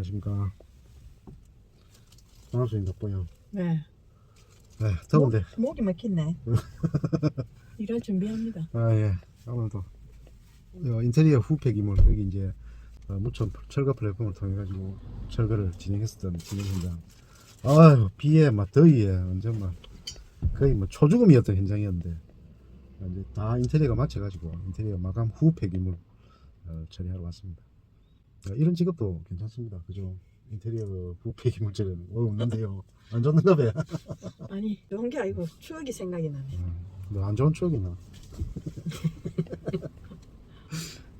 안녕하십니까. 반갑습니다, 뽀요. 네. 네, 더운데. 목이 막히네. 일할 준비합니다. 아, 예. 오늘도 어, 인테리어 후패 기물, 여기 이제 어, 무천 철거 플랫폼을 통해 가지고 철거를 진행했었던 진행 현장. 아유, 비에, 막 더위에, 완전 막 거의 뭐 초죽음이었던 현장이었는데, 이제 다 인테리어가 마쳐가지고 인테리어 마감 후 폐기물 어, 처리하러 왔습니다. 어, 이런 직업도 괜찮습니다. 그죠? 인테리어 후 폐기물 처리는 어, 없는데요. 안 좋는가 봐요. 아니, 좋은 게 아니고 추억이 생각이 나네. 뭐안 좋은 추억이나.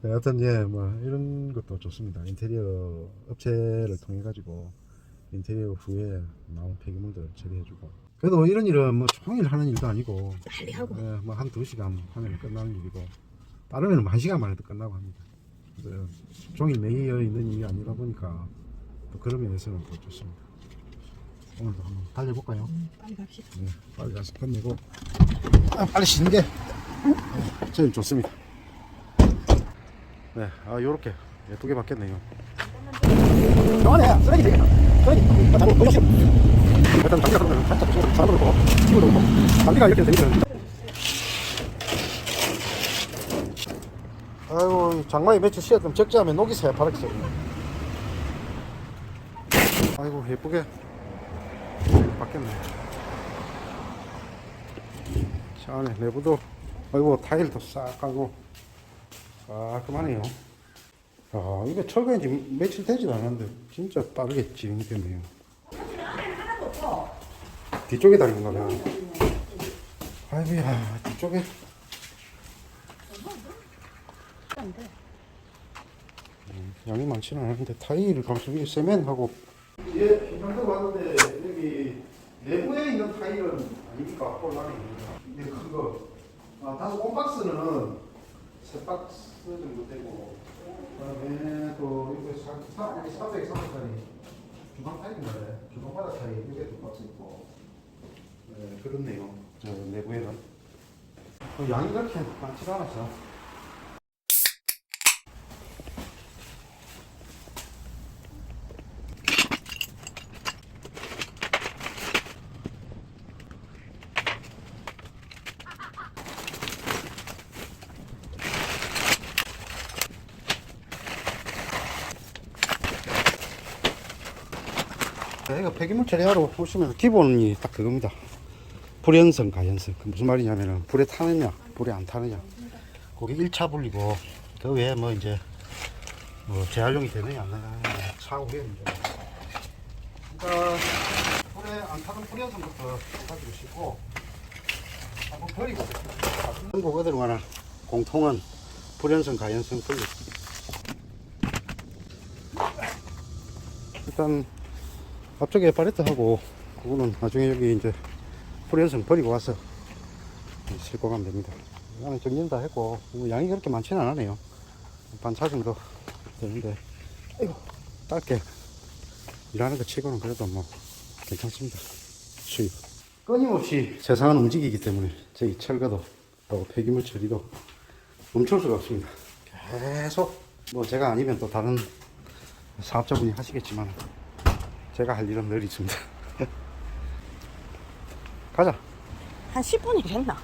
네, 하여튼 예, 뭐 이런 것도 좋습니다. 인테리어 업체를 통해 가지고 인테리어 후에 나온 폐기물들 처리해주고. 그래도 이런 일은 뭐 종일 하는 일도 아니고, 빨리 하고. 예, 뭐한 두 시간 하면 끝나는 일이고, 빠르면 한 시간 만에도 끝나고 합니다. 그래서 종일 매여 있는 일이 아니다 보니까 또 그런 면에서는 또 좋습니다. 오늘도 한번 달려볼까요? 음, 빨리 갑시다. 네, 빨리 가서 끝내고 아, 빨리 쉬는 게 네, 제일 좋습니다. 네, 아 요렇게 예쁘게 바뀌었네요. 정원에 쓰레기 되겠다. 쓰레기. 아, 잠깐 너무 싫어. 일단 장비가 그러면 살짝 좀 사람으로 고 친구도 있고 장비가 이렇게 되면 아 장마에 며칠 쉬었으면 않으면 녹이 새 바르겠어. 아이고 예쁘게 바뀌었네. 자, 안에 내부도, 아이고, 타일도 싹 까고, 깔끔하네요. 아, 이거 철거한 지 며칠 되지도 않았는데, 진짜 빠르게 진행이 됐네요. 뒤쪽에 달린 봐. 아이고야, 뒤쪽에. 음, 양이 많지는 않은데, 타일을 위에 세면하고. 예, 김상도 봤는데, 여기, 내부에 있는 타일은 아닙니까? 홀라는 이게 큰 거. 아, 다소 콤박스는 세 박스 정도 되고, 그다음에 또 이거 사, 사, 여기 430짜리 주방 타일인가요? 주방 바닥 타일 이게 두 박스 있고, 네, 그렇네요. 저 내부에는. 어, 양이 그렇게 많지가 않아서. 이거 폐기물 처리하러 오시면 기본이 딱 그겁니다. 불연성, 가연성. 그 무슨 말이냐면은 불에 타느냐, 불에 안 타느냐. 그게 1차 분리고 그 외에 뭐 이제 뭐 재활용이 되느냐 안 되느냐 차후에 이제. 그러니까 불에 안 타는 불연성부터 가지고 싶고 한번 버리고 한국 어디로 가나 공통은 불연성, 가연성 분리. 일단 앞쪽에 파레트 하고 그거는 나중에 여기 이제 프리연성 버리고 와서 싣고 가면 됩니다. 안에 정리는 다 했고 뭐 양이 그렇게 많지는 않네요. 반차 정도 되는데 아이고 짧게 일하는 거 치고는 그래도 뭐 괜찮습니다. 수입. 끊임없이 세상은 움직이기 때문에 저희 철거도 또 폐기물 처리도 멈출 수가 없습니다. 계속 뭐 제가 아니면 또 다른 사업자분이 하시겠지만 제가 할 일은 늘 있습니다. 가자. 한 10분이 됐나?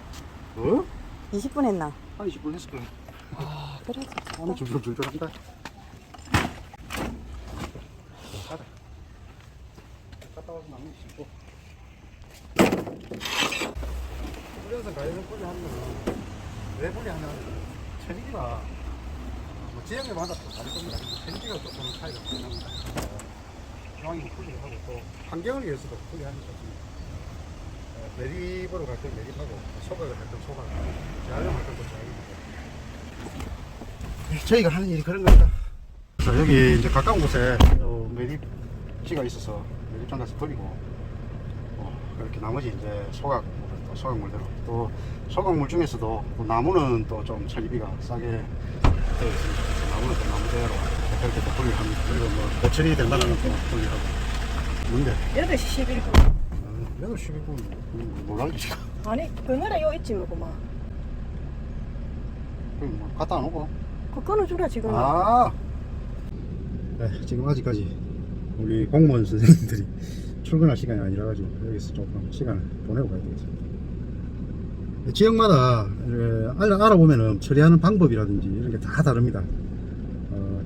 어? 20분 했나? 한 20분 했을 거야. 아, 그래. 오늘 줄줄줄줄한다. 가자. 갔다 와서 남는 씻고. 뿌려서 가야는 뿌리 하면 왜 뿌리 하냐면 체리기가 뭐 지역에 마다 또 다를 겁니다. 체리기가 조금 차이가 많이 납니다. 뿌리를 하고 또 환경을 위해서도 뿌리하는 것 같습니다. 어, 매립으로 갈 때 매립하고 소각을 할 때 소각, 재활용할 때도 재활용. 저희가 하는 일이 그런 겁니다. 자, 여기 이제 가까운 곳에 어, 매립지가 있어서 매립장 가서 버리고 어, 이렇게 나머지 이제 소각 또 소각물대로 또 소각물 중에서도 또 나무는 또 좀 처리비가 싸게 되어 있습니다. 나무는 또 나무대로 그렇게 또 분리를 합니다. 그리고 뭐 대처리 된다는 또 분리하고 뭔데? 8시 11분. 아, 8시 12분 몰라지 지금 아니, 그늘에 요 있지, 뭐구만. 그럼 뭐안 오고 그거 끊어주라, 지금. 아. 네, 지금 아직까지 우리 공무원 선생님들이 출근할 시간이 아니라 가지고 여기서 조금 시간을 보내고 가야 되겠습니다. 지역마다 이렇게 알아, 알아보면은 처리하는 방법이라든지 이런 게 다 다릅니다.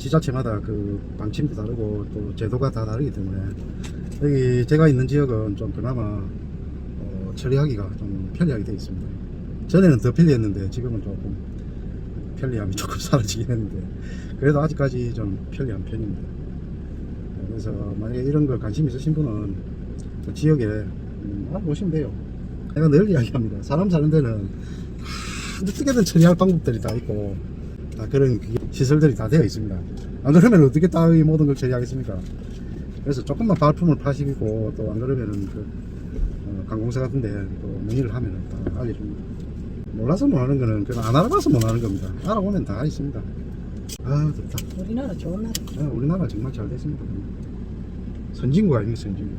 어, 지자체마다 그 방침도 다르고 또 제도가 다 다르기 때문에 여기 제가 있는 지역은 좀 그나마 어, 처리하기가 좀 편리하게 되어 있습니다. 전에는 더 편리했는데 지금은 조금 편리함이 조금 사라지긴 했는데 그래도 아직까지 좀 편리한 편입니다. 그래서 만약에 이런 거 관심 있으신 분은 그 지역에 음, 알아보시면 돼요. 내가 늘 이야기합니다. 사람 사는 데는 다 어떻게든 처리할 방법들이 다 있고 다 그런 그게 시설들이 다 되어 있습니다. 안 그러면 어떻게 다이 모든 걸 처리하겠습니까? 그래서 조금만 발품을 파시고 또 안 그러면은 그 어, 관공서 같은데 또 문의를 하면은 다 알려줍니다. 몰라서 못하는 거는 그냥 안 알아봐서 못하는 겁니다. 알아보면 다 있습니다. 아 덥다. 우리나라 좋은 나라. 아, 우리나라 정말 잘 됐습니다. 선진국 아닙니까 선진국.